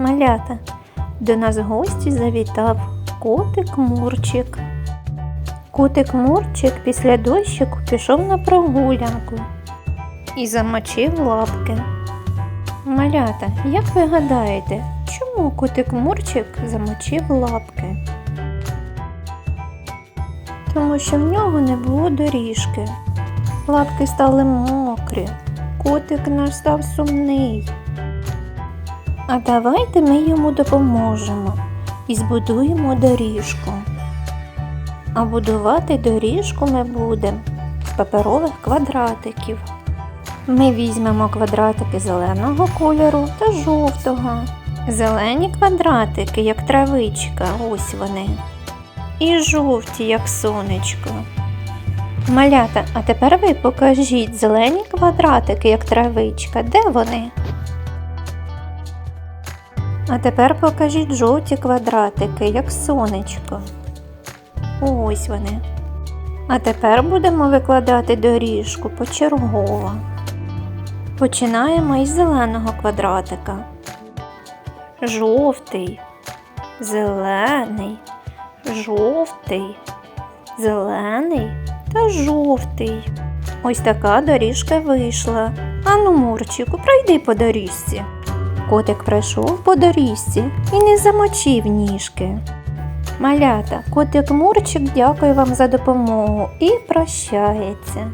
Малята, до нас гості завітав котик Мурчик. Котик Мурчик після дощику пішов на прогулянку і замочив лапки. Малята, як ви гадаєте, чому котик Мурчик замочив лапки? Тому що в нього не було доріжки. Лапки стали мокрі, котик наш став сумний. А давайте ми йому допоможемо і збудуємо доріжку. А будувати доріжку ми будемо з паперових квадратиків. Ми візьмемо квадратики зеленого кольору та жовтого. Зелені квадратики, як травичка, ось вони. І жовті, як сонечко. Малята, а тепер ви покажіть зелені квадратики, як травичка. Де вони? А тепер покажіть жовті квадратики, як сонечко. Ось вони. А тепер будемо викладати доріжку почергово. Починаємо із зеленого квадратика. Жовтий, зелений, жовтий, зелений та жовтий. Ось така доріжка вийшла. Ану, Мурчику, пройди по доріжці. Котик пройшов по доріжці і не замочив ніжки. Малята, котик Мурчик дякує вам за допомогу і прощається.